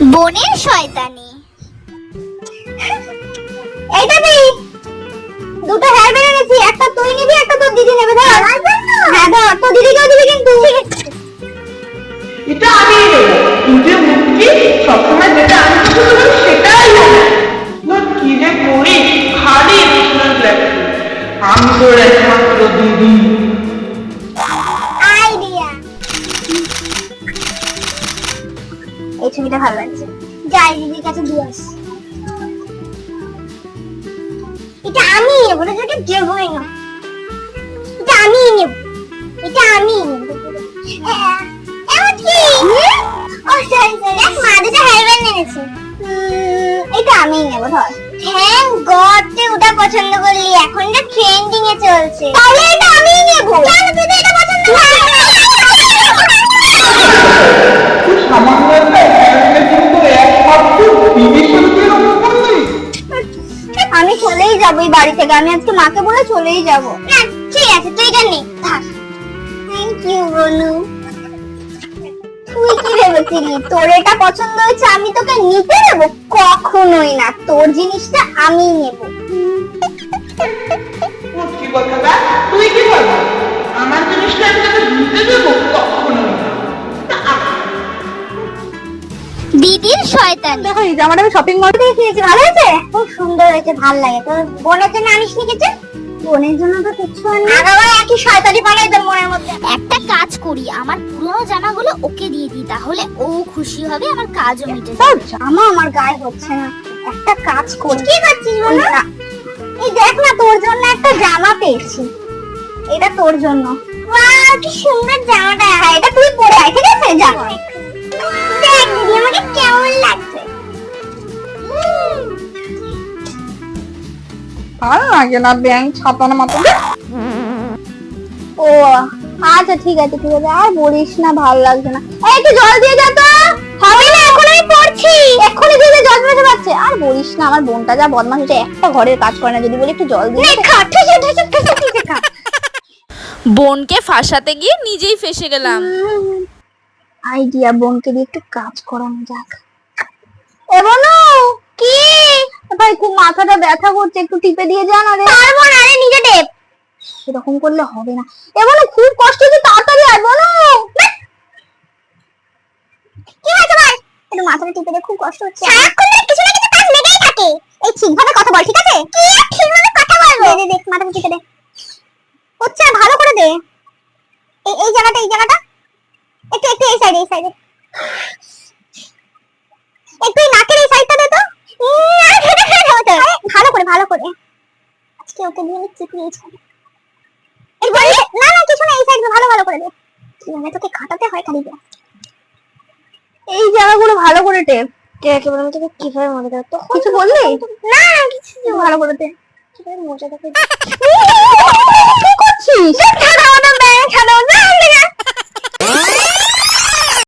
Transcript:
বনের শয়তানি। এইটা নেই দুটো হেয়ার ব্যান্ড এনেছি একটা তুই নিবি একটা তোর দিদি নেবে ধর। হ্যাঁ ধর তোর দিদিকেও দিবি কিন্তু। এটা আমি নেব। তুই মুক্তি সবসময় যেটা আমি সেটাই না কি যে করি খালি আমি তোর একমাত্র দিদি। এই ছবিটা ভালো লাগছে যাই দিদির কাছে দিয়ে আসি এটা আমি নেব না যেটা দেবই না এটা আমি নেব এটা আমি নেব এমন কি ও সরি সরি এক মা দুটো হেয়ার এনেছে এটা আমি নেব ধর থ্যাংক গড তুই ওটা পছন্দ করলি এখন এটা ট্রেন্ডিং এ চলছে তাহলে এটা আমি নেব কেন তুই এটা পছন্দ তুই চলেই যাব এই বাড়ি থেকে। আমি আজকে মাকে বলে চলেই যাব। না ঠিক আছে তুই এটা নে থাক। থ্যাংক ইউ বলু তুই কি ভেবেছিলি? তোর এটা পছন্দ হয়েছে আমি তোকে নিতে দেবো কখনোই না। তোর জিনিসটা আমি নেব। কি কথা শয়তানি। দেখো এই জামাটা আমি শপিং মল থেকে কিনেছি। ভালো হয়েছে? খুব সুন্দর হয়েছে ভালো লাগে। তোর বোনের জন্য আনিস নি কিছু? বোনের জন্য তো কিছু আনি আবার একই শয়তানি বানাই তোর মনের মধ্যে। একটা কাজ করি আমার পুরনো জামাগুলো ওকে দিয়ে দিই তাহলে ও খুশি হবে আমার কাজও মিটে যাবে। জামা আমার গায়ে হচ্ছে না। একটা কাজ করি। কি করছিস বলো? এই দেখ না তোর জন্য একটা জামা পেয়েছি। এটা তোর জন্য। ওয়াও কি সুন্দর জামাটা। হ্যাঁ এটা তুই ভালো লাগে না ব্যাংক ছাপানো মতো? ও আচ্ছা ঠিক আছে ঠিক আছে। আর বলিস না ভালো লাগছে না। এই একটু জল দিয়ে যা তো। হবে না এখন আমি পড়ছি। এক্ষুনি দিয়ে দে, জল মেশে পাচ্ছে আর বলিস না আমার বোনটা যা বদমাশ হচ্ছে একটা ঘরের কাজ করে না। যদি বলি একটু জল দিয়ে খা ঠেসে ঠেসে ঠেসে ঠেসে খা। বোনকে ফাঁসাতে গিয়ে নিজেই ফেসে গেলাম। আইডিয়া বোনকে দিয়ে একটু কাজ করানো যাক। এ বলো! ভাই খুব মাথাটা ব্যথা করছে একটু টিপে দিয়ে যা না রে পারব না রে নিজে টেপ। সেরকম করলে হবে না। এ বলো খুব কষ্ট হচ্ছে তাড়াতাড়ি আয় বলো। কি একটু মাথাটা টিপে দে খুব কষ্ট হচ্ছে। সারাক্ষণ কিছু না কিছু কাজ লেগেই থাকে। এই ঠিকভাবে কথা বল ঠিক আছে? কি আর ঠিকভাবে কথা বলব? দে দে মাথাটা টিপে দে। হচ্ছে ভালো করে দে। এই এই জায়গাটা এই জায়গাটা। একটু একটু এই সাইডে এই সাইডে একটু নাকের এই সাইডটা দে তো উম, আরে ফেটে ফেটে হতো। আরে, ভালো করে ভালো করে আজকে এই না না কিছু না এই সাইডে ভালো ভালো করে দে। কীভাবে তোকে খাটাতে হয় খালি ব্যাস। এই জায়গাগুলো ভালো করে টেপ একেবারে আমি তোকে কীভাবে মনে তো কিছু বললি? না না কিছু ভালো করে দে। কীভাবে মজা দেখে কি করছিস? ছাড়াও না ব্যাং ছাড়াও না।